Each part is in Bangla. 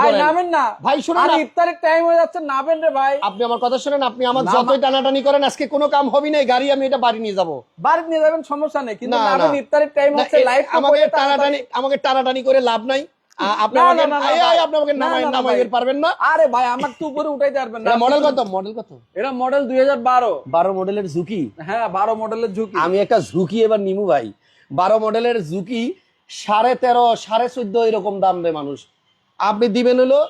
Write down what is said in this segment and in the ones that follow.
ভাই নামেন না। ভাই শুনুন আরে না। ইফতারের টাইম হয়ে যাচ্ছে নামেন রে ভাই। আপনি আমার কথা শুনেন আপনি আমার যতই টানাটানি করেন আজকে কোনো কাম হবি না গাড়ি আমি এটা বাড়ি নিয়ে যাব। বাড়ি নিয়ে যাবেন সমস্যা নেই কিন্তু নামেন ইফতারের টাইম হচ্ছে লাইভ আমাকে টানাটানি। আমাকে টানাটানি করে লাভ নাই। আপনি আমাকে নামাই পারবেন না। আরে ভাই আমার তো উপরে উঠাইতে পারবেন না। মডেল কত মডেল কত? এটা মডেল দুই হাজার বারো। বারো মডেলের ঝুঁকি হ্যাঁ বারো মডেলের ঝুঁকি আমি একটা ঝুঁকি এবার নিমু ভাই। বারো মডেলের ঝুঁকি সাড়ে তেরো সাড়ে চোদ্দ এরকম দাম দেয় মানুষ। আপনি দিবেন হলো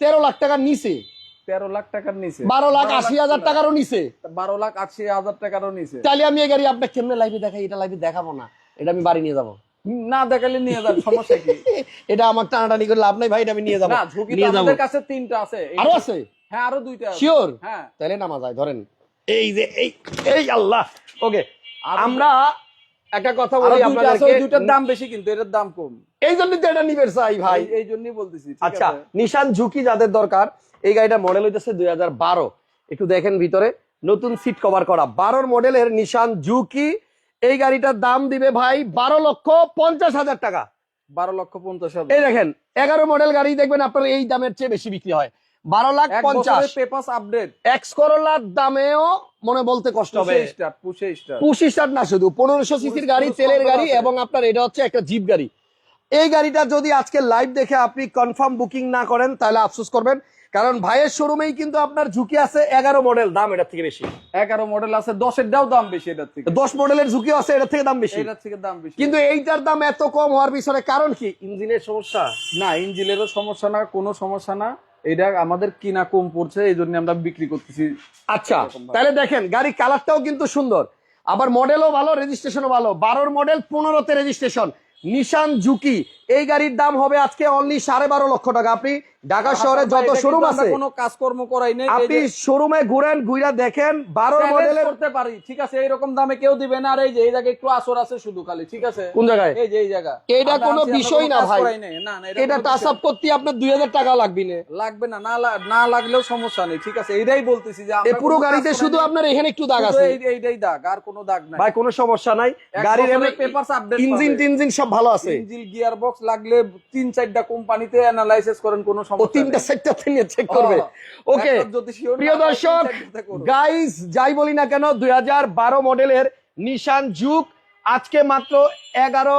তেরো লাখ টাকার নিচে। তেরো লাখ টাকার নিচে। বারো লাখ আশি হাজার টাকারও নিচে। বারো লাখ আশি হাজার টাকারও নিচে। তাহলে আমি এই গাড়ি আপনার কেমনে লাইভে দেখাই? এটা লাইভে দেখাবো না। এটা আমি বাড়ি নিয়ে যাব। না দেখালে নিয়ে যান সমস্যা কি? এটা আমার টানাটানি করে লাভ নাই ভাই এটা আমি নিয়ে যাব। না ঝুঁকি নিয়ে যাব। আমাদের কাছে তিনটা আছে। আরও আছে? হ্যাঁ আরও দুইটা শিওর হ্যাঁ। তাহলে নামা যায় ধরেন। এই যে এই এই আল্লাহ। ওকে আরো- আমরা একটা কথা বলি আপনাদেরকে। দাম বেশি কিন্তু এটার দাম কম। এই জন্যই তো এটা নিবেন চাই ভাই। এই- এই জন্যই বলতেছি আচ্ছা নিশান ঝুঁকি যাদের দরকার এই গাড়িটা মডেল হইতেছে দুই হাজার বারো। একটু দেখেন ভিতরে নতুন সিট কভার করা। বারোর মডেলের নিশান ঝুঁকি এই গাড়িটার দাম দিবে ভাই বারো লক্ষ পঞ্চাশ হাজার টাকা। বারো লক্ষ পঞ্চাশ হাজার। এই দেখেন এগারো মডেল গাড়ি দেখবেন আপনার এই দামের চেয়ে বেশি বিক্রি হয়। বারো লাখ পঞ্চাশ। পেপার আপডেট এক্স করোলার দামেও মনে বলতে কষ্ট হবে। পুষে স্টার্ট স্টার না শুধু পনেরোশো সিসির গাড়ি তেলের গাড়ি এবং আপনার এটা হচ্ছে একটা জিপ গাড়ি। এই গাড়িটা যদি আজকে লাইভ দেখে আপনি কনফার্ম বুকিং না করেন তাহলে আফসোস করবেন। কারণ ভাইয়ের শোরুমেই কিন্তু আপনার ঝুঁকি আছে এগারো মডেল দাম এটার থেকে বেশি। এগারো মডেল আছে দশের দাও দাম বেশি এটার থেকে। দশ মডেলের ঝুঁকি আছে এটার থেকে দাম বেশি। এটার থেকে দাম বেশি। কিন্তু এইটার দাম এত কম হওয়ার পিছনে কারণ কি? ইঞ্জিনের সমস্যা? না ইঞ্জিনেরও সমস্যা না কোনো সমস্যা না। এটা আমাদের কিনা কম পড়ছে এই জন্য আমরা বিক্রি করতেছি। আচ্ছা তাহলে দেখেন গাড়ি কালারটাও কিন্তু সুন্দর। আবার মডেলও ভালো রেজিস্ট্রেশনও ভালো। বারোর মডেল পনেরোতে রেজিস্ট্রেশন নিশান ঝুঁকি এই গাড়ির দাম হবে আজকে অনলি সাড়ে বারো লক্ষ টাকা। আপনি ঢাকা শহরে যত শোরুম আছে কোনো কাজকর্ম করাই নেই আপনি শোরুমে ঘুরেন ঘুরে দেখেন বারোর challenge মডেলের করতে পারি ঠিক আছে? এইরকম দামে কেউ দিবে না আর এই যে এই জায়গায় একটু আসর আছে শুধু খালি ঠিক আছে? কোন জায়গায়? এই যে এই জায়গা। এইটা কোনো বিষয় না ভাই। না না এটা টাচ আপ করতে আপনার দুই হাজার টাকা লাগবে না। লাগবে না না না লাগলেও সমস্যা নেই ঠিক আছে? এইটাই বলতেছি যে এই পুরো গাড়িতে শুধু আপনার এখানে একটু দাগ আছে। এই- এইটাই দাগ আর কোনো দাগ নাই। ভাই কোনো সমস্যা নাই। গাড়ির পেপারস আপডেট ইঞ্জিন টিনজিন সব ভালো আছে। ইঞ্জিন গিয়ার বক্স লাগলে তিন চারটা কোম্পানিতে অ্যানালাইসিস করেন কোনো ও তিনটা। সেক্টর থেকে চেক করবে হ্যাঁ। ওকে প্রিয় দর্শক। গাইস যাই বলি না কেন দুই হাজার বারো মডেলের নিশান জুক আজকে মাত্র এগারো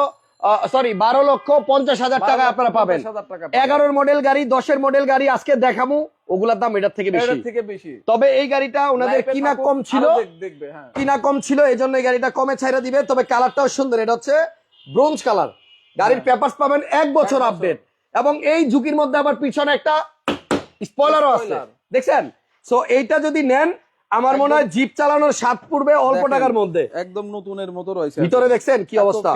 সরি বারো লক্ষ পঞ্চাশ হাজার টাকা আপনারা পাবেন এগারোর মডেল গাড়ি দশের মডেল গাড়ি আজকে দেখামু ওগুলার দাম এটার থেকে বেশি থেকে বেশি তবে এই গাড়িটা ওনাদের কিনা কম ছিল হ্যাঁ কিনা কম ছিল এই জন্য এই গাড়িটা কমে ছাইরা দিবে তবে কালারটাও সুন্দর এটা হচ্ছে ব্রোঞ্জ কালার গাড়ির হ্যাঁ। পেপারস পাবেন এক বছর। আপডেট এবং এই ঝুঁকির মধ্যে আবার পিছনে একটা স্পয়লারও আছে। দেখছেন? সো এইটা যদি নেন আমার মনে হয় জিপ চালানোর স্বাদ পূর্বে অল্প টাকার মধ্যে। একদম নতুনের মতো রয়েছে ভিতরে দেখছেন কি অবস্থা?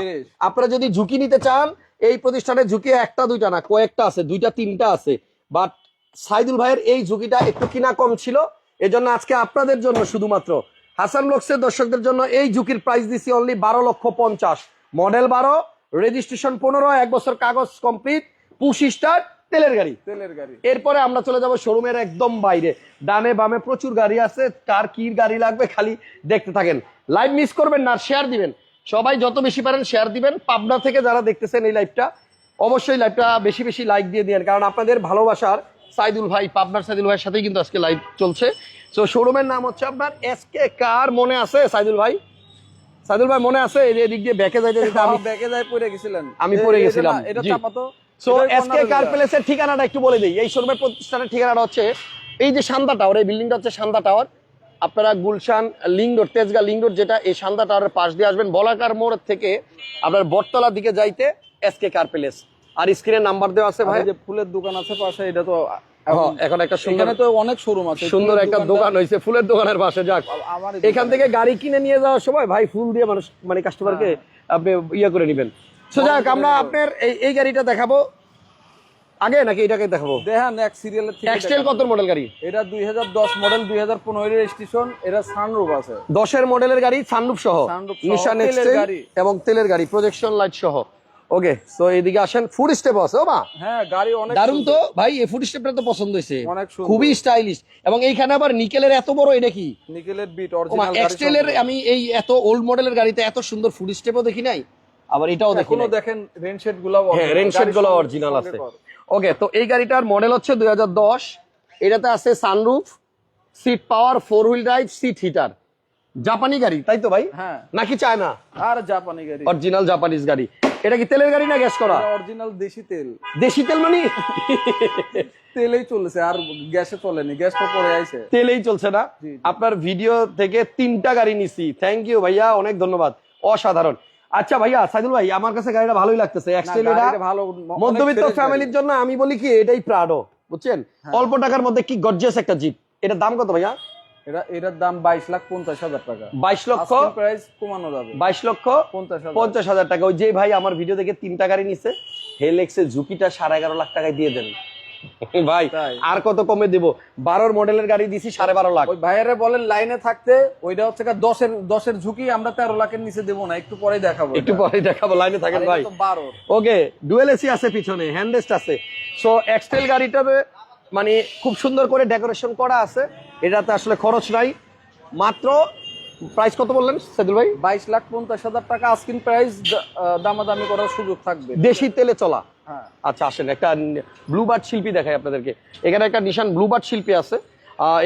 আপনারা যদি ঝুঁকি নিতে চান এই প্রতিষ্ঠানে ঝুঁকি একটা দুইটা না কয়েকটা আছে দুইটা তিনটা আছে। বাট সাইদুল ভাইয়ের এই ঝুঁকিটা একটু কিনা কম ছিল এজন্য আজকে আপনাদের জন্য শুধুমাত্র হাসান ব্লগসের দর্শকদের জন্য এই ঝুঁকির প্রাইস দিছি অনলি বারো লক্ষ পঞ্চাশ। মডেল বারো রেজিস্ট্রেশন পনেরো এক বছর কাগজ কমপ্লিট পুশ স্টার তেলের গাড়ি। তেলের গাড়ি। এরপরে আমরা চলে যাব শোরুমের একদম বাইরে। ডানে বামে প্রচুর গাড়ি আছে কার কি গাড়ি লাগবে খালি দেখতে থাকেন। লাইভ মিস করবেন না শেয়ার দিবেন। সবাই যত বেশি পারেন শেয়ার দিবেন। পাবনা থেকে যারা দেখতেছেন এই লাইভটা অবশ্যই লাইভটা বেশি বেশি লাইক দিয়ে দিন কারণ আপনাদের ভালোবাসার সাইদুল ভাই পাবনার সাইদুল ভাইয়ের সাথেই কিন্তু আজকে লাইভ চলছে। তো শোরুমের নাম হচ্ছে আপনার এস কে কার মনে আছে সাইদুল ভাই? সাইদুল ভাই মনে আছে? এই যে এদিক দিয়ে ব্যাকে যাইতে আমি আমি যাই পড়ে গেছিলেন। আমি পড়ে গেছিলাম, এটা চাপাতো সো এসকে কার। প্লেসের ঠিকানাটা একটু বলে দিই। এই শোরুমের প্রতিষ্ঠানের ঠিকানাটা হচ্ছে এই যে শান্তা টাওয়ার এই বিল্ডিংটা হচ্ছে শান্তা টাওয়ার আপনারা Gulshan link road Tejgaon link road যেটা এই শান্তা টাওয়ারের পাশ দিয়ে আসবেন। বলাকার মোড় থেকে আপনার বটতলার দিকে যাইতে এসকে কার প্লেস আর স্ক্রিনে নাম্বার দেওয়া আছে ভাই। যে ফুলের দোকান আছে পাশে এটা তো হ্যাঁ, এখন একটা সুন্দর তো অনেক শোরুম আছে। সুন্দর একটা দোকান হয়েছে ফুলের দোকানের পাশে যাক। এখান থেকে গাড়ি কিনে নিয়ে যাওয়ার সময় ভাই ফুল দিয়ে মানুষ মানে কাস্টমারকে আপনি ইয়ে করে নেবেন। সো যাক আমরা আপনার এই এই গাড়িটা দেখাবো। আগে নাকি এটাকে দেখাবো? দেখেন এক সিরিয়ালের থেকে এক্সটেল কত মডেল গাড়ি? এটা দুই হাজার দশ মডেল দুই হাজার পনেরো রেজিস্ট্রেশন এটা সানরুফ আছে। দশের মডেলের গাড়ি সানরুফ সহ। নিশান এক্সটেল গাড়ি। এবং তেলের গাড়ি প্রজেকশন লাইট সহ। ওকে সো এইদিকে আসেন ফুড স্টেপ আছে মা। হ্যাঁ গাড়ি অনেক দারুণ তো। ভাই এই ফুড স্টেপটা তো পছন্দ হয়েছে। খুবই স্টাইলিশ এবং এইখানে আবার নিকেলের এত বড় এটা কি? নিকেলের বিট অরিজিনাল এক্সটেলের আমি এই এত ওল্ড মডেলের গাড়িতে এত সুন্দর ফুড স্টেপও দেখি নাই। আবার এটাও দেখি এখনও নাই। দেখেন রেনশেডগুলো হ্যাঁ রেনশেডগুলো অরিজিনাল আছে। ওকে তো এই গাড়িটার মডেল হচ্ছে দুই হাজার দশ। এটাতে আছে sunroof seat power four wheel drive seat heater জাপানি গাড়ি তাই তো ভাই? হ্যাঁ। নাকি চায়না? আর জাপানি গাড়ি। অরিজিনাল জাপানিজ গাড়ি। এটা কি তেলের গাড়ি না গ্যাস করা? অরিজিনাল দেশি তেল। দেশি তেল মানে? তেলেই চলছে আর গ্যাসে চলেনি গ্যাস তো পরে আইছে তেলেই চলছে না। আপনার ভিডিও থেকে তিনটা গাড়ি নিছি। থ্যাংক ইউ ভাইয়া অনেক ধন্যবাদ। অসাধারণ। আচ্ছা ভাইয়া সাইদুল ভাই আমার কাছে গাড়িটা ভালোই লাগতেছে। ভালো মধ্যবিত্ত ফ্যামিলির জন্য আমি বলি কি এটাই প্রাডো বুঝছেন? হ্যাঁ। অল্প টাকার মধ্যে কি গর্জিয়াস একটা জিপ এটার দাম কত ভাইয়া? এটা এটার দাম বাইশ লাখ পঞ্চাশ হাজার টাকা। বাইশ লক্ষ? প্রাইস কমানো যাবে। বাইশ লক্ষ পঞ্চাশ হাজার। পঞ্চাশ হাজার টাকা। ওই যে ভাই আমার ভিডিও দেখে তিনটা গাড়ি নিছে। হেলেক্সের ঝুঁকিটা সাড়ে এগারো লাখ টাকায় দিয়ে দেন। ভাই। আর কত কমে দিব? বারোর মডেলের গাড়ি দিছি সাড়ে বারো লাখ। ওই ভাইয়ারে বলেন লাইনে থাকতে ওইটা হচ্ছে দশের দশের ঝুঁকি আমরা তেরো লাখের নিচে দেবো না একটু পরে দেখাবো একটু পরে দেখাবো লাইনে থাকেন ভাই। বারো ওকে ডুয়েল এসি আছে পিছনে হ্যান্ডেস্ট আছে। সো এক্সটেল গাড়িটাতে মানে খুব সুন্দর করে ডেকোরেশন করা আছে। এটাতে আসলে খরচ নাই। মাত্র প্রাইস কত বললেন সেদুল ভাই? বাইশ লাখ পঞ্চাশ হাজার টাকা আস্কিন প্রাইস দামাদামি করার সুযোগ থাকবে। দেশি তেলে চলা? হ্যাঁ। আচ্ছা আসেন একটা ব্লুবার্ড শিল্পী দেখাই আপনাদেরকে। এখানে একটা নিশান ব্লুবার্ড শিল্পী আছে।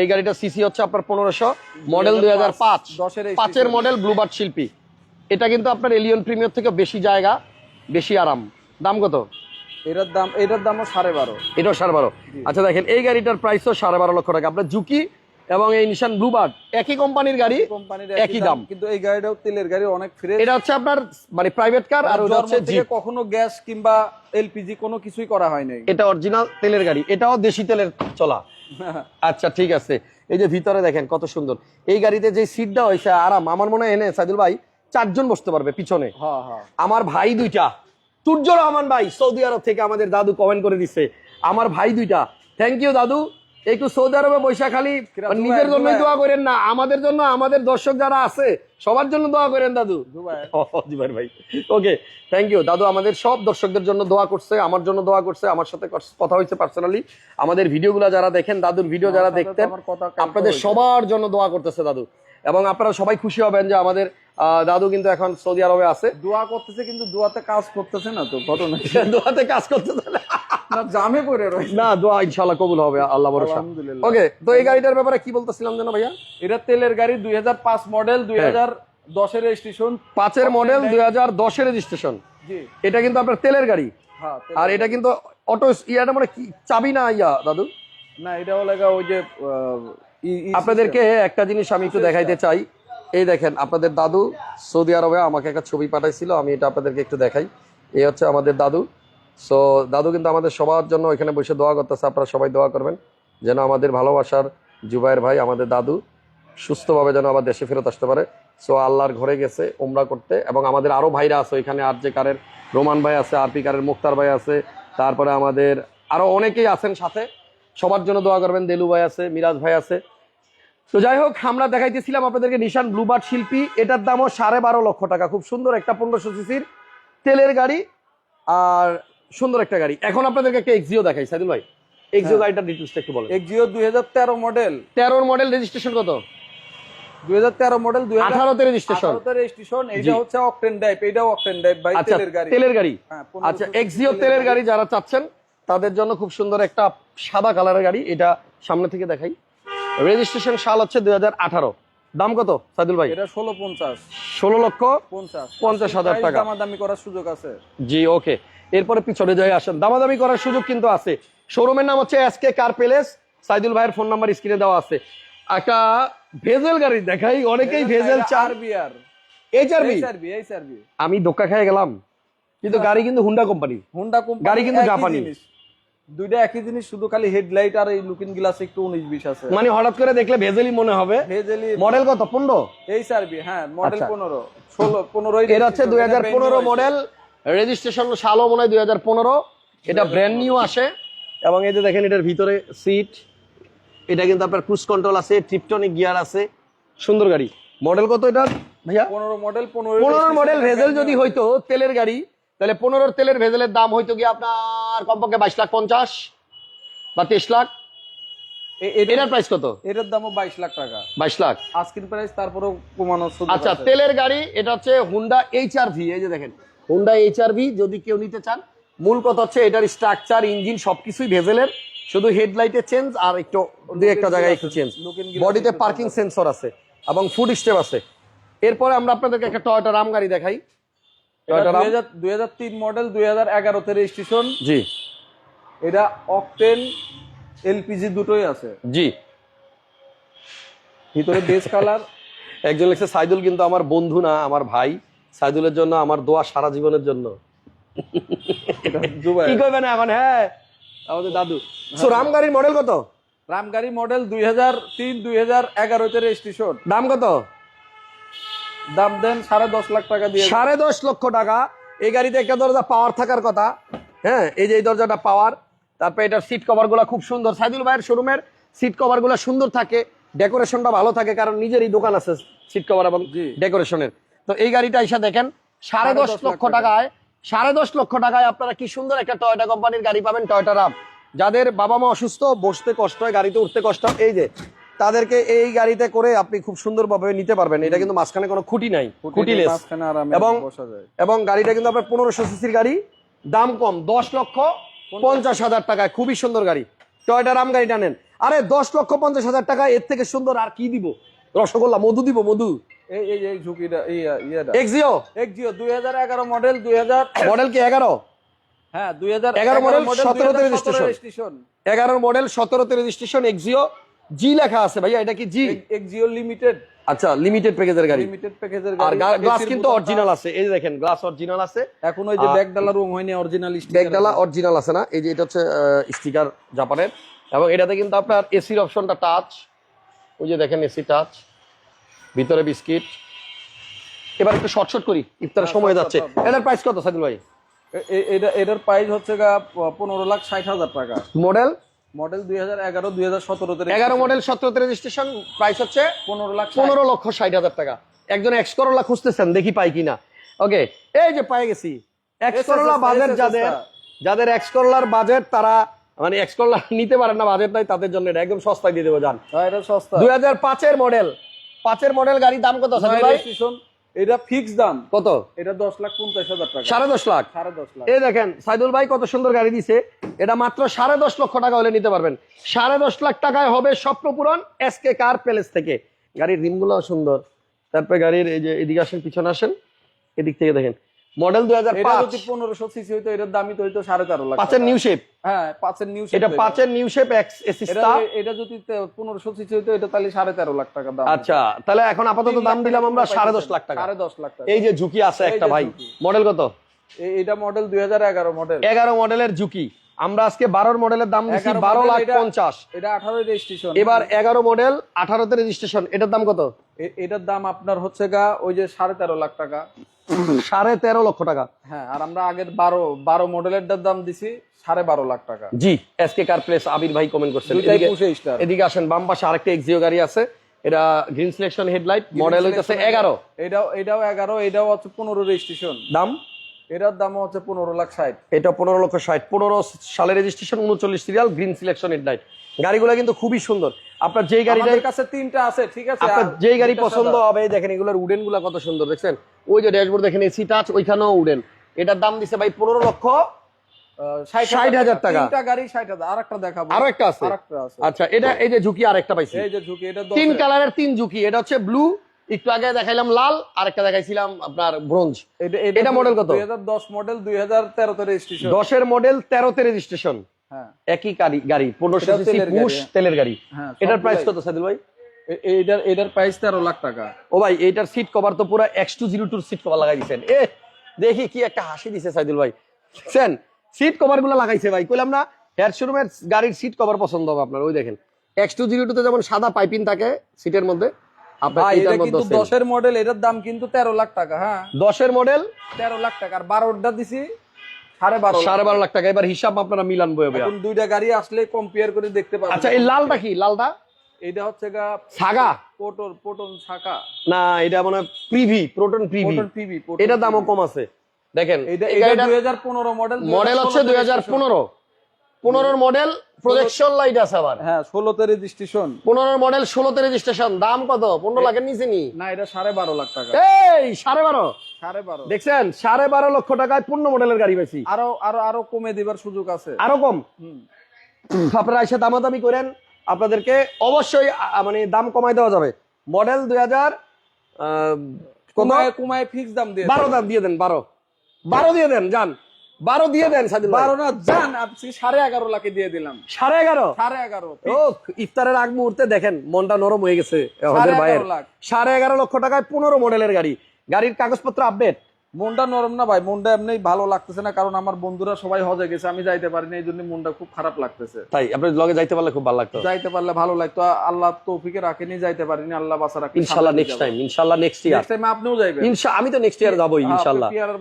এই গাড়িটা সিসি হচ্ছে আপনার পনেরোশো মডেল দুই হাজার পাঁচ। পাঁচের। মডেল ব্লুবার্ড শিল্পী। এটা কিন্তু আপনার এলিয়ন প্রিমিয়ার থেকে বেশি জায়গা বেশি আরাম। দাম কত? এটার দাম এটার দামও সাড়ে বারো। এটাও সাড়ে বারো। আচ্ছা দেখেন এই গাড়িটার প্রাইসও সাড়ে বারো লক্ষ টাকা। আপনার ঝুঁকি এবং এই নিশান ব্লুবার্ড একই কোম্পানির গাড়ি একই দাম। কিন্তু এই গাড়িটাও তেলের গাড়ি অনেক ফ্রেশ এটা হচ্ছে আপনার মানে প্রাইভেট কার আর ওটা হচ্ছে কখনো গ্যাস কিংবা এলপিজি কোনো কিছুই করা হয় নাই। এটা অরিজিনাল তেলের গাড়ি এটাও দেশি তেলের চলা। আচ্ছা ঠিক আছে। এই যে ভিতরে দেখেন কত সুন্দর। এই গাড়িতে যে সিটটা হয়েছে আরাম। আমার মনে হয় এনে সাইদুল ভাই চারজন বসতে পারবে পিছনে। হ্যাঁ হ্যাঁ আমার ভাই দুইটা। সূর্য রহমান ভাই সৌদি আরব থেকে আমাদের দাদু কমেন্ট করে দিচ্ছে আমার ভাই দুইটা। থ্যাংক ইউ দাদু। একটু সৌদি আরবে বৈশা খালি মানে নিজের দুবাই। দোয়া করেন না আমাদের জন্য আমাদের দর্শক যারা আছে সবার জন্য দোয়া করেন দাদু। জুবাইর ভাই। ওকে থ্যাংক ইউ দাদু আমাদের সব দর্শকদের জন্য দোয়া করছে আমার জন্য দোয়া করছে আমার সাথে কথা হয়েছে পার্সোনালি আমাদের ভিডিওগুলো যারা দেখেন দাদুর ভিডিও যারা দেখতেন আপনাদের সবার জন্য দোয়া করতেছে দাদু। এবং আপনারা সবাই খুশি হবেন যে আমাদের দাদু কিন্তু এখন সৌদি আরবে আছে। দোয়া করতেছে কিন্তু দোয়াতে কাজ করতেছে না তো ঘটনা দোয়াতে কাজ করতেছে না। না জামে পড়ে রয়েছে। না দোয়া ইনশাল্লাহ কবুল হবে আল্লাহ ভরসা। ওকে তো এই গাড়িটার ব্যাপারে কি বলতেছিলাম যেন ভাইয়া? এটা তেলের গাড়ি দুই হাজার পাঁচ মডেল দুই দশের রেজিস্ট্রেশন পাঁচের মডেল দুই হাজার দশের রেজিস্ট্রেশন জি। এটা কিন্তু আপনার তেলের গাড়ি। হ্যাঁ আর এটা কিন্তু অটো ইয়াটা মানে কি? চাবি না ইয়া দাদু? না এটা হলো ওই যে আপনাদেরকে একটা জিনিস আমি একটু দেখাইতে চাই। এই দেখেন আপনাদের দাদু সৌদি আরবে আমাকে একটা ছবি পাঠাইছিল আমি এটা আপনাদেরকে একটু দেখাই। এই হচ্ছে আমাদের দাদু। সো দাদু কিন্তু আমাদের সবার জন্য এখানে বসে দোয়া করতেছে, আপনারা সবাই দোয়া করবেন। যেন আমাদের ভালোবাসার জুবাইর ভাই আমাদের দাদু সুস্থভাবে যেন আবার দেশে ফেরত আসতে পারে। সো আল্লাহর ঘরে গেছে ওমরা করতে, এবং আমাদের আরও ভাইরা আছে ওইখানে, আর যে কারের রোমান ভাই আছে আরপি কারের মুক্তার ভাই আছে, তারপরে আমাদের আরও অনেকেই আছেন সাথে। সবার জন্য দোয়া করবেন, দেলু ভাই আছে, মিরাজ ভাই আছে। তো যাই হোক, আমরা দেখাইতেছিলাম আপনাদেরকে নিশান ব্লুবার্ড শিল্পী, এটার দামও সাড়ে বারো লক্ষ টাকা। খুব সুন্দর একটা পনেরোশো সিসির তেলের গাড়ি, আর সুন্দর একটা গাড়ি। এখন আপনাদেরকে একটা এক্সিও দেখাই সাইদুল ভাই। এক্সিও হ্যাঁ। গাড়িটার ডিটেলসটা একটু বলেন। এক্সিও দুই হাজার তেরো মডেল তেরোর মডেল রেজিস্ট্রেশন কত? দুই হাজার তেরো মডেল দুই হাজার আঠারোতে রেজিস্ট্রেশন আঠারোতে রেজিস্ট্রেশন জি। এটা হচ্ছে অকটেন টাইপ এটাও অকটেন টাইপ ভাই আচ্ছা তেলের গাড়ি। তেলের গাড়ি। হ্যাঁ, আচ্ছা এক্সিও তেলের গাড়ি। যারা চাচ্ছেন তাদের জন্য খুব সুন্দর একটা সাদা কালারের গাড়ি এটা সামনে থেকে দেখাই। রেজিস্ট্রেশন সাল হচ্ছে দুই হাজার আঠারো। দাম কত সাইদুল ভাই? এটা ষোলো পঞ্চাশ। ষোলো লক্ষ পঞ্চাশ। পঞ্চাশ হাজার টাকা। দামাদামি করার সুযোগ আছে। জি ওকে। এরপরে পিছনে যাই আসেন। দামাদামি করার সুযোগ কিন্তু আছে। শোরুমের নাম হচ্ছে এসকে কার প্যালেস। সাইদুল ভাইয়ের ফোন নাম্বার স্ক্রিনে দেওয়া আছে। একটা ভেজেল গাড়ি দেখাই অনেকেই ভেজেল চার এইচআরবি আমি ধোক্কা খেয়ে গেলাম। কিন্তু গাড়ি কিন্তু হুন্ডা কোম্পানি হোন্ডা কোম্পানি গাড়ি কিন্তু জাপানি। দুইটা একই জিনিস শুধু খালি হেডলাইট আর এই লুকিং গ্লাস একটু উনিশ বিশ আছে। মানে হঠাৎ করে দেখলে ভেজেলই মনে হবে। ভেজেলি মডেল কত? পনেরো? এইচআরবি হ্যাঁ মডেল আচ্ছা। পনেরো। ষোলো পনেরো এটা হচ্ছে দুই হাজার পনেরো মডেল রেজিস্ট্রেশন সালও মনে হয় দুই হাজার পনেরো। এটা ব্র্যান্ড নিউ আসে। এবং এই যে দেখেন এটার ভিতরে সিট এটা কিন্তু আপনার ক্রুজ কন্ট্রোল আছে ট্রিপটনিক গিয়ার আছে। সুন্দর গাড়ি। মডেল কত এটা ভাইয়া? পনেরো মডেল পনেরো মডেল ভেজেল যদি হইতো তেলের গাড়ি তাহলে পনেরোর তেলের ভেজেলের দাম হইতো কি আপনার কমপক্ষে বাইশ লাখ পঞ্চাশ বা তেইশ লাখ। এটার প্রাইস কত? এটার দামও বাইশ লাখ টাকা। বাইশ লাখ। আজকের প্রাইস তারপরেও সুযোগ আচ্ছা তেলের গাড়ি এটা হচ্ছে হুন্ডা এইচ আর এইচআরভি এই যে দেখেন। হুন্ডা এইচআরভি যদি কেউ নিতে চান মূল কথা হচ্ছে এটার স্ট্রাকচার ইঞ্জিন সবকিছুই ভেজেলের শুধু হেডলাইটে চেঞ্জ আর একটু দুই একটা জায়গায় একটু চেঞ্জ বডিতে পার্কিং সেন্সর আছে। এবং ফুড স্টেপ আছে। এরপরে আমরা আপনাদেরকে একটা টয়োটা রাম গাড়ি দেখাই। দুই হাজার তিন মডেল দুই হাজার এগারোতে রেজিস্ট্রেশন জি। এটা অকটেন এলপিজি দুটোই আছে। জি। ভিতরে বেস কালার একজন লিখছে সাইদুল কিন্তু আমার বন্ধু না আমার ভাই। সাইদুলের জন্য আমার দোয়া সারা জীবনের জন্য। কি করবেন এখন হ্যাঁ? আমাদের দাদু। সো রাম গাড়ির মডেল কত? রামগাড়ি মডেল দুই হাজার তিন দুই হাজার এগারোতে রেজিস্ট্রেশন দাম কত? দাম দেন সাড়ে দশ লাখ টাকা দিয়ে। সাড়ে দশ লক্ষ টাকা। এই গাড়িতে একটা দরজা পাওয়ার থাকার কথা। হ্যাঁ এই যে এই দরজাটা পাওয়ার তারপরে এটার সিট কভারগুলা খুব সুন্দর। সাইদুল ভাইয়ের শোরুমের সিট কভারগুলা সুন্দর থাকে। ডেকোরেশনটা ভালো থাকে কারণ নিজেরই দোকান আছে সিট কভার এবং ডেকোরেশনের তো এই গাড়িটা এসে দেখেন সাড়ে দশ লক্ষ টাকায় সাড়ে দশ লক্ষ টাকায় আপনারা কি সুন্দর একটা টয়টা কোম্পানির গাড়ি পাবেন টয়টা রাম যাদের বাবা মা অসুস্থ বসতে কষ্ট হয় গাড়িতে উঠতে কষ্ট এই যে তাদেরকে এই গাড়িতে করে আপনি খুব সুন্দরভাবে নিতে পারবেন। এটা কিন্তু মাঝখানে কোনো খুঁটি নাই খুঁটিলেস। এবং- এবং গাড়িটা কিন্তু আপনার পনেরোশো সিসির গাড়ি দাম কম দশ লক্ষ পঞ্চাশ হাজার টাকায় খুবই সুন্দর গাড়ি। টয়টা রাম গাড়িটা নেন। আরে দশ লক্ষ পঞ্চাশ হাজার টাকা এর থেকে সুন্দর আর কি দিব? রসগোল্লা মধু দিব মধু? এই এই এই ঝুঁকিটা এই ইয়েটা এক্সিও এক্সিও দুই হাজার এগারো মডেল মডেল কি এগারো? হ্যাঁ দুই হাজার 11 model, 17 তে রেজিস্ট্রেশন মডেল এক্সিও জি লেখা আছে ভাইয়া এটা কি জি এক্সিও লিমিটেড আচ্ছা লিমিটেড প্যাকেজের গাড়ি। লিমিটেড প্যাকেজের আর গ্লাস কিন্তু অরিজিনাল আছে। এই দেখেন গ্লাস অরিজিনাল আছে। এখন ওই যে হয়নি অরিজিনাল ব্যাগডালা অরিজিনাল আছে না? এই যে এটা হচ্ছে স্টিকার জাপানের। এবং এটাতে কিন্তু আপনার এসির অপশনটা টাচ ওই যে দেখেন এসি টাচ ভিতরে বিস্কিট। এবার একটু শর্ট শর্ট করি ইফতারের হ্যাঁ, সময় যাচ্ছে. এটার প্রাইস কত সাইদুল ভাই? এটা এটার প্রাইস হচ্ছে গা পনেরো লাখ ষাট হাজার টাকা। মডেল মডেল দুই হাজার এগারো দুই হাজার সতেরোতে এগারো মডেল সতেরোতে রেজিস্ট্রেশন প্রাইস হচ্ছে পনেরো লাখ পনেরো লক্ষ ষাট হাজার টাকা। একজন এক্স করোলা খুঁজতেছেন দেখি পাই কিনা। ওকে এই যে পাই গেছি। এক্স করোলা বাজেট যাদের। যাদের এক্স করোলার বাজেট তারা মানে এক্স করোলা নিতে পারেন না বাজেট নাই তাদের জন্য একদম সস্তায় দিয়ে দেবো যান হ্যাঁ, এটা সস্তা। দুই হাজার পাঁচের মডেল পাঁচের মডেল গাড়ি দাম কত এটা ফিক্স দাম। কত? এটা দশ লাখ পঞ্চাশ হাজার টাকা। সাড়ে দশ লাখ? সাড়ে দশ লাখ। এই দেখেন সাইদুল ভাই কত সুন্দর গাড়ি দিছে। এটা মাত্র সাড়ে দশ লক্ষ টাকা হলে নিতে পারবেন। সাড়ে দশ লাখ টাকায় হবে স্বপ্ন পূরণ এস কে কার প্যালেস থেকে। গাড়ির রিমগুলো সুন্দর। তারপরে গাড়ির এই যে এদিকে আসেন পিছনে আসেন। এদিক থেকে দেখেন। মডেল দুই হাজার যদি পনেরোশো সিসি হইতো এটার দামই তো হইতো সাড়ে তেরো লাখ পাঁচের নিউ শেপ হ্যাঁ পাঁচের নিউ এটা পাঁচের নিউ শেপ এটা যদি পনেরোশো সিসি হইতো এটা তাহলে সাড়ে তেরো লাখ টাকা দাম। আচ্ছা তাহলে এখন আপাতত দাম দিলাম আমরা সাড়ে দশ লাখ টাকা। সাড়ে দশ লাখ টাকা। এই যে ঝুঁকি আছে একটা ভাই। মডেল কত? এটা মডেল দুই হাজার এগারো মডেল। এগারো মডেলের ঝুঁকি। আমরা আজকে বারোর মডেলের দাম দিচ্ছি বারো লাখ পঞ্চাশ। এটা আঠারো রেজিস্ট্রেশন এবার এগারো মডেল আঠারোতে রেজিস্ট্রেশন এটার দাম কত? এটার দাম আপনার হচ্ছে গা ওই যে সাড়ে তেরো লাখ টাকা। সাড়ে তেরো লক্ষ টাকা। হ্যাঁ আর আমরা আগের বারো বারো মডেলের দাম দিছি সাড়ে বারো লাখ টাকা। জি এসকে কার প্লেস আবির ভাই কমেন্ট করছেন। এদিকে- আসেন বাম পাশে আরেকটা এক্সিও গাড়ি আছে। এটা গ্রিন সিলেকশন হেডলাইট মডেল হইতেছে এগারো। এটাও এটাও এগারো এটাও হচ্ছে পনেরো রেজিস্ট্রেশন দাম? এটার দাম হচ্ছে পনেরো লাখ ষাট। এটা পনেরো লক্ষ ষাট। পনেরো সালে রেজিস্ট্রেশন উনচল্লিশ সিরিয়াল গ্রিন সিলেকশন হেডলাইট গাড়িগুলো কিন্তু খুবই সুন্দর। আপনার যেই গাড়িটাই আমাদের কাছে তিনটা আছে ঠিক আছে? আপনার যেই গাড়ি পছন্দ হবে দেখেন এগুলোর উডেনগুলা কত সুন্দর দেখছেন? ওই যে ড্যাশবোর্ড দেখেন এসি টাচ ওইখানেও উডেন। এটার দাম দিছে ভাই পনেরো লক্ষ ষাট 60,000 টাকা। তিনটা গাড়ি ষাট হাজার আর একটা দেখাবো আরও একটা আছে। আচ্ছা এটা এই যে ঝুঁকি আরেকটা পাইছি। এই যে ঝুঁকি এটা তিন। কালারের তিন ঝুঁকি এটা হচ্ছে ব্লু একটু আগে দেখাইলাম লাল আর একটা দেখাইছিলাম আপনার ব্রোঞ্জ। এটা model কত? দুই হাজার দশ মডেল দুই হাজার তেরোতে রেজিস্ট্রেশন দশের মডেল তেরোতে রেজিস্ট্রেশন একই গাড়ি গাড়ি পনেরোশো সিসি তেলের পুশ গাড়ি, তেলের গাড়ি। হ্যাঁ এটার প্রাইস কত সাদিল ভাই? এটার এটার প্রাইস তেরো লাখ টাকা। ও ভাই এইটার সিট কভার তো পুরো এক্স টু জিরো টুর সিট কভার লাগাই দিচ্ছেন এ দেখি কি একটা হাসি দিছে সাইদুল ভাই। দেখছেন সিট কভারগুলো লাগাইছে ভাই। কইলাম না হেয়ার শোরুমের গাড়ির সিট কভার পছন্দ হবে আপনার ওই দেখেন। এক্স টু জিরো টুতে যেমন সাদা পাইপিং থাকে সিটের মধ্যে ভাই এটার কিন্তু মধ্যে দশের মডেল এটার দাম কিন্তু তেরো লাখ টাকা হ্যাঁ। দশের মডেল তেরো লাখ টাকা আর বারোটা দিছি সাড়ে বারো লাখ। সাড়ে বারো লাখ টাকা। এবার হিসাব আপনারা মিলান বয়ে দুইটা গাড়ি আসলে কম্পেয়ার করে দেখতে পাবেন আচ্ছা এই লালটা কি? লালটা? এটা হচ্ছে গা সাগা? পোটন না এটা মনে Preve Proton Preve Proton Preve এটার দামও কম আছে। দেখেন এটা এই এটা গাড়িটার দুই হাজার পনেরো মডেল মডেল হচ্ছে দুই হাজার পনেরো। পনেরোর মডেল প্রজেকশন লাইট আছে আবার। হ্যাঁ ষোলোতে রেজিস্ট্রেশন পনেরোর মডেল ষোলোতে রেজিস্ট্রেশন দাম কত? পনেরো লাখের নিচে নি। না এটা সাড়ে বারো লাখ টাকা। এই সাড়ে বারো। সাড়ে বারো। দেখছেন সাড়ে বারো লক্ষ টাকায় পূর্ণ মডেলের গাড়ি বেশি আরও আরও আরও কমে দিবার সুযোগ আছে। আরও কম? আপনারা এসে দামাদামি করেন আপনাদেরকে অবশ্যই মানে দাম কমাই দেওয়া যাবে। মডেল দুই হাজার কুমায় কুমায় ফিক্স দাম দিয়ে বারো দাম দিয়ে দেন বারো। বারো দিয়ে দেন যান। বারো দিয়ে দেন সাদিল বারো না যান আপনি সাড়ে এগারো লাখে দিয়ে দিলাম। সাড়ে এগারো? সাড়ে এগারো ও ইফতারের আগ মুহূর্তে দেখেন মনটা নরম হয়ে গেছে সাড়ে আমাদের ভাইয়ের। লাখ। সাড়ে এগারো লক্ষ টাকায় পনেরো মডেলের গাড়ি। গাড়ির কাগজপত্র আপডেট মনটা নরম না ভাই মনটা এমনি ভালো লাগতেছে না কারণ আমার বন্ধুরা সবাই হজে গেছে আমি যাইতে পারিনি এই জন্য মনটা খুব খারাপ লাগতেছে। তাই আপনি লগে যাইতে পারলে খুব ভালো লাগতো। যাইতে পারলে ভালো লাগতো আল্লাহ তৌফিকে রাখেনি যাইতে পারিনি আল্লাহ বাসা রাখি ইনশাল্লাহ নেক্সট টাইম ইনশাল্লাহ নেক্সট ইয়ার নেক্সট টাইম আপনিও যাইবেন। ইনশা আমি তো নেক্সট ইয়ার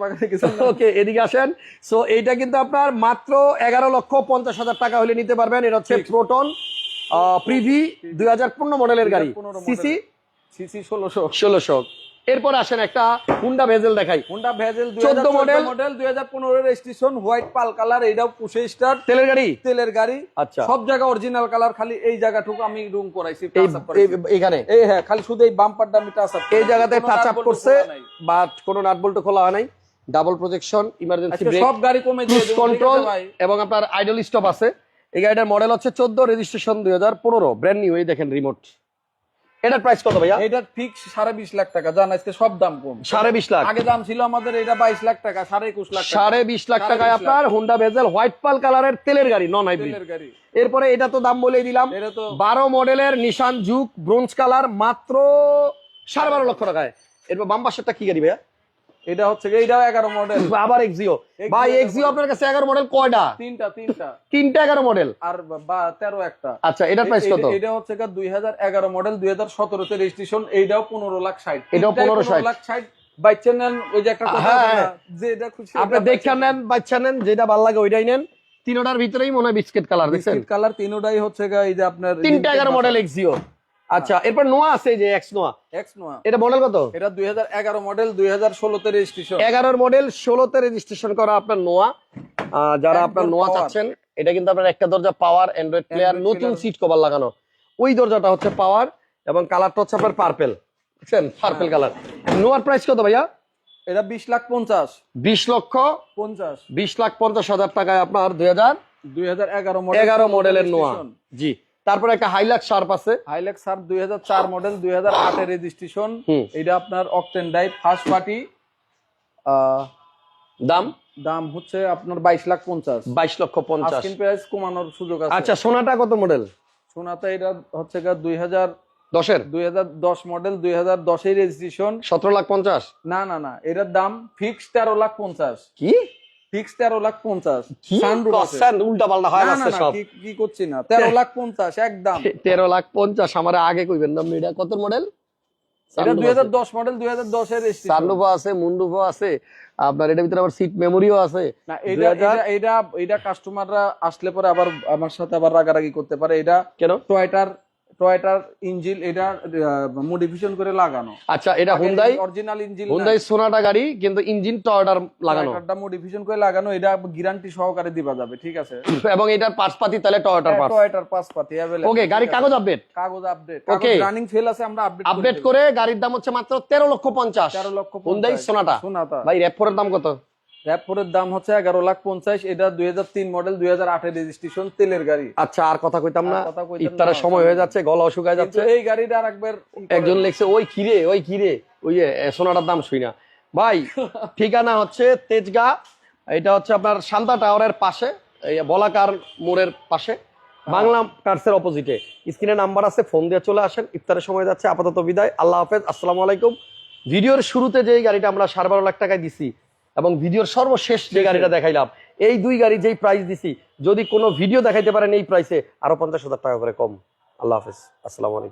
বাগানে গেছেন? ওকে এদিকে আসেন। সো এইটা কিন্তু আপনার মাত্র এগারো লক্ষ পঞ্চাশ হাজার টাকা হলে নিতে পারবেন। এটা হচ্ছে। প্রোটন প্রিভি দুই হাজার পনেরো মডেলের গাড়ি। 2015 সিসি সিসি ষোলোশো। ষোলোশো। এরপর আসেন একটা হুন্ডা ভেজেল দেখাই। হোন্ডা ভেজেল 14 মডেল মডেল দুই হাজার পনেরো রেজিস্ট্রেশন হোয়াইট পাল কালার এইটাও পুষে স্টার তেলের গাড়ি? তেলের গাড়ি। আচ্ছা। সব জায়গা অরিজিনাল কালার খালি এই জায়গাটুকু আমি রুম করাইছি এখানে এই হ্যাঁ খালি শুধু এই বাম্পারটা আমি টাচ আপ এই জায়গাতে টাচ আপ করছে বাট কোনো নাট বল্টু খোলা হয় নাই। ডাবল প্রজেকশন ইমার্জেন্সি ব্রেক সব গাড়ি কমে কন্ট্রোল এবং আপনার আইডল স্টপ আছে। এই গাড়িটার মডেল হচ্ছে চোদ্দ রেজিস্ট্রেশন দুই হাজার পনেরো ব্র্যান্ড নিউ এই দেখেন রিমোট এটার প্রাইস কত ভাইয়া? এটার ফিক্স সাড়ে বিশ লাখ টাকা। জান আজকে সব দাম কম। সাড়ে বিশ লাখ। আগে দাম ছিল আমাদের এটা বাইশ লাখ টাকা সাড়ে একুশ লাখ সাড়ে বিশ লাখ টাকায় আপনার হুন্ডা ভেজেল হোয়াইট পাল কালারের তেলের গাড়ি নন হাইব্রিড গাড়ি। এরপরে এটা তো দাম বলেই দিলাম। এটা তো বারো মডেলের নিশান যুগ ব্রোঞ্জ কালার মাত্র সাড়ে বারো লক্ষ টাকায়। এরপর বাম পাশেরটা কি গাড়ি ভাইয়া? এটা হচ্ছে এটাও এগারো মডেল আবার এক্সিও ভাই এক্সিও আপনার কাছে এগারো মডেল কয়টা? তিনটা তিনটা। তিনটা এগারো মডেল আর বা তেরো একটা। আচ্ছা এটার প্রাইস কত? এটা হচ্ছে দুই হাজার এগারো মডেল দুই হাজার সতেরোতে রেজিস্ট্রেশন এইটাও পনেরো লাখ ষাট। এটাও 15 লাখ ষাট। বাইচে নেন ওই যে একটা কথা হ্যাঁ, হ্যাঁ। যে এটা খুশি আপনি দেখে নেন বাচ্চা নেন যেটা ভালো লাগে ওইটাই নেন। তিনোটার ভিতরেই মনে হয় বিস্কিট কালার দেখছেন? বিস্কিট কালার তিনোটাই হচ্ছে এই যে আপনার তিনটা এগারো মডেল এক্সিও আচ্ছা এরপর নোয়া আছে যে এক্স নোয়া। এক্স নোয়া। এটা মডেল কত? এটা দুই হাজার এগারো মডেল দুই হাজার ষোলোতে রেজিস্ট্রেশন এগারোর মডেল ষোলোতে রেজিস্ট্রেশন করা আপনার নোয়া। যারা আপনার নোয়া চাচ্ছেন এটা কিন্তু আপনার একটা দরজা পাওয়ার অ্যান্ড্রয়েড প্লেয়ার নতুন সিট কভার লাগানো। ওই দরজাটা হচ্ছে পাওয়ার এবং কালারটা হচ্ছে আপনার পার্পেল বুঝছেন? পার্পেল কালার নোয়ার প্রাইস কত ভাইয়া? এটা বিশ লাখ পঞ্চাশ। বিশ লক্ষ পঞ্চাশ। বিশ লাখ পঞ্চাশ হাজার টাকায় আপনার দুই হাজার দুই হাজার এগারো মডেল এগারো মডেলের নোয়া। জি। তারপরে একটা হাইলাক্স শার্প আছে। হাইলেক্স সার দুই মডেল দুই হাজার রেজিস্ট্রেশন এটা আপনার অকটেন ডাই ফার্স্ট পার্টি দাম? দাম হচ্ছে আপনার বাইশ লাখ পঞ্চাশ। বাইশ লক্ষ পঞ্চাশ। প্রাইস কমানোর সুযোগ আছে। আচ্ছা সোনাটা কত মডেল সোনাতে এটা হচ্ছে দুই হাজার দশের? দুই হাজার দশ মডেল দুই হাজার দশের রেজিস্ট্রেশন সতেরো লাখ পঞ্চাশ? না না না এটার দাম ফিক্স তেরো লাখ পঞ্চাশ। কি? ফিক্স তেরো লাখ পঞ্চাশ। কি? উল্টা পাল্টা হয় না, না, যাচ্ছে না, সব। কি- কি করছি না? তেরো লাখ পঞ্চাশ একদম। তেরো লাখ পঞ্চাশ আমার আগে কইবেন না এটা কত মডেল আছে। মুন্ডুফও আছে আপনার এটার ভিতরে আবার সিট মেমোরিও আছে। না এটা 2000 এটা এটা এটা কাস্টমাররা আসলে পরে আবার আমার সাথে আবার রাগারাগি করতে পারে। এটা কেন? টয়টার টয়টার ইঞ্জিন এটা মডিফিকেশন করে লাগানো। আচ্ছা এটা হুন্দাই অরিজিনাল ইঞ্জিন হুন্দাই সোনাটা গাড়ি কিন্তু ইঞ্জিন টয়টার লাগানো। টয়টারটা মডিফিকেশন করে লাগানো এটা গ্যারান্টি সহকারে দিবা যাবে ঠিক আছে? এবং এটার পার্টস পাতি তাহলে টয়টার পার্টস টয়টার পাস পাতি available, ওকে গাড়ি কাগজ আপডেট কাগজ আপডেট Okay. রানিং ফেল আছে আমরা আপডেট আপডেট করে গাড়ির দাম হচ্ছে মাত্র তেরো লক্ষ পঞ্চাশ। তেরো লক্ষ হুন্দাই সোনাটা সোনাটা ভাই র্যাপ ফোরের দাম কত? র্যাপফোরের দাম হচ্ছে এগারো লাখ পঞ্চাশ এটা দুই হাজার তিন মডেল দুই হাজার আটের রেজিস্ট্রেশন তেলের গাড়ি। আচ্ছা আর কথা কইতাম না ইফতারের সময় হয়ে যাচ্ছে গলা শুকায় যাচ্ছে। এই গাড়িটা আর একবার একজন লিখছে ওই কিরে ওই কিরে? ওই যে, সোনাটার দাম শুই না। ভাই ঠিকানা হচ্ছে তেজগা এটা হচ্ছে আপনার শান্তা টাওয়ারের পাশে এই বলাকার মোড়ের পাশে। বাংলা কার্সের অপোজিটে স্ক্রিনে নাম্বার আছে ফোন দিয়ে চলে আসেন। ইফতারের সময় যাচ্ছে আপাতত বিদায়। আল্লাহ হাফেজ আসসালামু আলাইকুম। ভিডিওর শুরুতে যেই গাড়িটা আমরা সাড়ে বারো লাখ টাকায় দিছি এবং ভিডিওর সর্বশেষ যে গাড়িটা দেখাইলাম এই দুই গাড়ি যেই প্রাইস দিছি যদি কোনো ভিডিও দেখাইতে পারেন এই প্রাইসে আরও পঞ্চাশ হাজার টাকা করে কম। আল্লাহ হাফেজ। আসসালামু আলাইকুম।